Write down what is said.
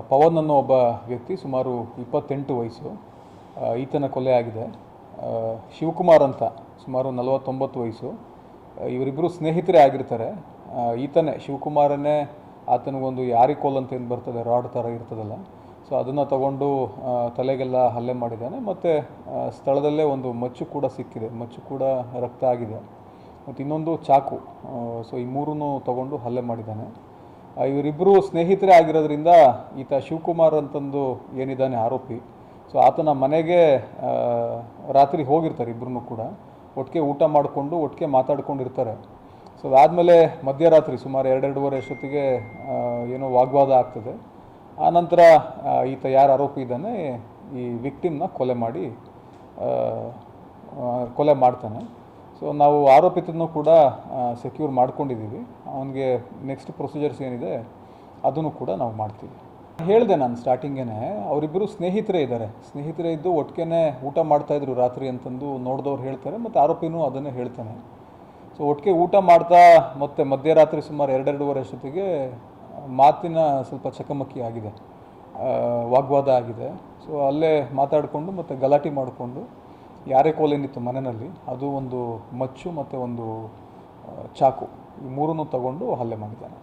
ಪವನ್ ಅನ್ನೋ ಒಬ್ಬ ವ್ಯಕ್ತಿ ಸುಮಾರು ಇಪ್ಪತ್ತೆಂಟು ವಯಸ್ಸು ಈತನ ಕೊಲೆ ಆಗಿದೆ. ಶಿವಕುಮಾರ್ ಅಂತ ಸುಮಾರು ನಲವತ್ತೊಂಬತ್ತು ವಯಸ್ಸು. ಇವರಿಬ್ಬರು ಸ್ನೇಹಿತರೇ ಆಗಿರ್ತಾರೆ. ಈತನೇ ಶಿವಕುಮಾರನೇ ಆತನಿಗೊಂದು ಯಾರಿಕೋಲ್ ಅಂತ ಏನು ಬರ್ತದೆ, ರಾಡ್ ಥರ ಇರ್ತದಲ್ಲ. ಸೊ, ಅದನ್ನು ತಗೊಂಡು ತಲೆಗೆಲ್ಲ ಹಲ್ಲೆ ಮಾಡಿದ್ದಾನೆ. ಮತ್ತು ಸ್ಥಳದಲ್ಲೇ ಒಂದು ಮಚ್ಚು ಕೂಡ ಸಿಕ್ಕಿದೆ. ಮಚ್ಚು ಕೂಡ ರಕ್ತ ಆಗಿದೆ. ಮತ್ತು ಇನ್ನೊಂದು ಚಾಕು ಸೊ, ಈ ಮೂರನ್ನು ತಗೊಂಡು ಹಲ್ಲೆ ಮಾಡಿದ್ದಾನೆ. ಇವರಿಬ್ಬರು ಸ್ನೇಹಿತರೇ ಆಗಿರೋದ್ರಿಂದ ಈತ ಶಿವಕುಮಾರ್ ಅಂತಂದು ಏನಿದ್ದಾನೆ ಆರೋಪಿ. ಸೊ ಆತನ ಮನೆಗೆ ರಾತ್ರಿ ಹೋಗಿರ್ತಾರೆ ಇಬ್ಬರೂ ಕೂಡ. ಒಟ್ಟಿಗೆ ಊಟ ಮಾಡಿಕೊಂಡು, ಒಟ್ಟಿಗೆ ಮಾತಾಡ್ಕೊಂಡಿರ್ತಾರೆ. ಸೊ ಅದಾದಮೇಲೆ ಮಧ್ಯರಾತ್ರಿ ಸುಮಾರು ಎರಡೆರಡೂವರೆ ಅಷ್ಟೊತ್ತಿಗೆ ಏನೋ ವಾಗ್ವಾದ ಆಗ್ತದೆ. ಆನಂತರ ಈತ ಯಾರು ಆರೋಪಿ ಇದ್ದಾನೆ, ಈ ವಿಕ್ಟಿಮ್ನ ಕೊಲೆ ಮಾಡಿ ಕೊಲೆ ಮಾಡ್ತಾನೆ. ಸೊ ನಾವು ಆರೋಪಿತನೂ ಕೂಡ ಸೆಕ್ಯೂರ್ ಮಾಡ್ಕೊಂಡಿದ್ದೀವಿ. ಅವನಿಗೆ ನೆಕ್ಸ್ಟ್ ಪ್ರೊಸೀಜರ್ಸ್ ಏನಿದೆ, ಅದನ್ನು ಕೂಡ ನಾವು ಮಾಡ್ತೀವಿ. ಹೇಳಿದೆ ನಾನು ಸ್ಟಾರ್ಟಿಂಗೇ ಅವರಿಬ್ಬರು ಸ್ನೇಹಿತರೇ ಇದ್ದಾರೆ. ಸ್ನೇಹಿತರೇ ಇದ್ದು ಒಟ್ಟಿಗೆ ಊಟ ಮಾಡ್ತಾಯಿದ್ರು ರಾತ್ರಿ ಅಂತಂದು ನೋಡಿದವ್ರು ಹೇಳ್ತಾರೆ, ಮತ್ತು ಆರೋಪಿನೂ ಅದನ್ನೇ ಹೇಳ್ತಾನೆ. ಸೊ ಒಟ್ಟಿಗೆ ಊಟ ಮಾಡ್ತಾ, ಮತ್ತೆ ಮಧ್ಯರಾತ್ರಿ ಸುಮಾರು ಎರಡೆರಡೂವರೆ ಅಷ್ಟೊತ್ತಿಗೆ, ಮಾತಿನ ಸ್ವಲ್ಪ ಚಕಮಕಿ ಆಗಿದೆ. ವಾಗ್ವಾದ ಆಗಿದೆ. ಸೊ ಅಲ್ಲೇ ಮಾತಾಡಿಕೊಂಡು ಮತ್ತು ಗಲಾಟೆ ಮಾಡಿಕೊಂಡು ಯಾರೇ ಕೋಲೇನಿತ್ತು ಮನೆಯಲ್ಲಿ ಅದು ಒಂದು ಮಚ್ಚು ಮತ್ತು ಒಂದು ಚಾಕು. ಈ ಮೂರನ್ನು ತಗೊಂಡು ಹಲ್ಲೆ ಮಾಡಿದ್ದಾನೆ.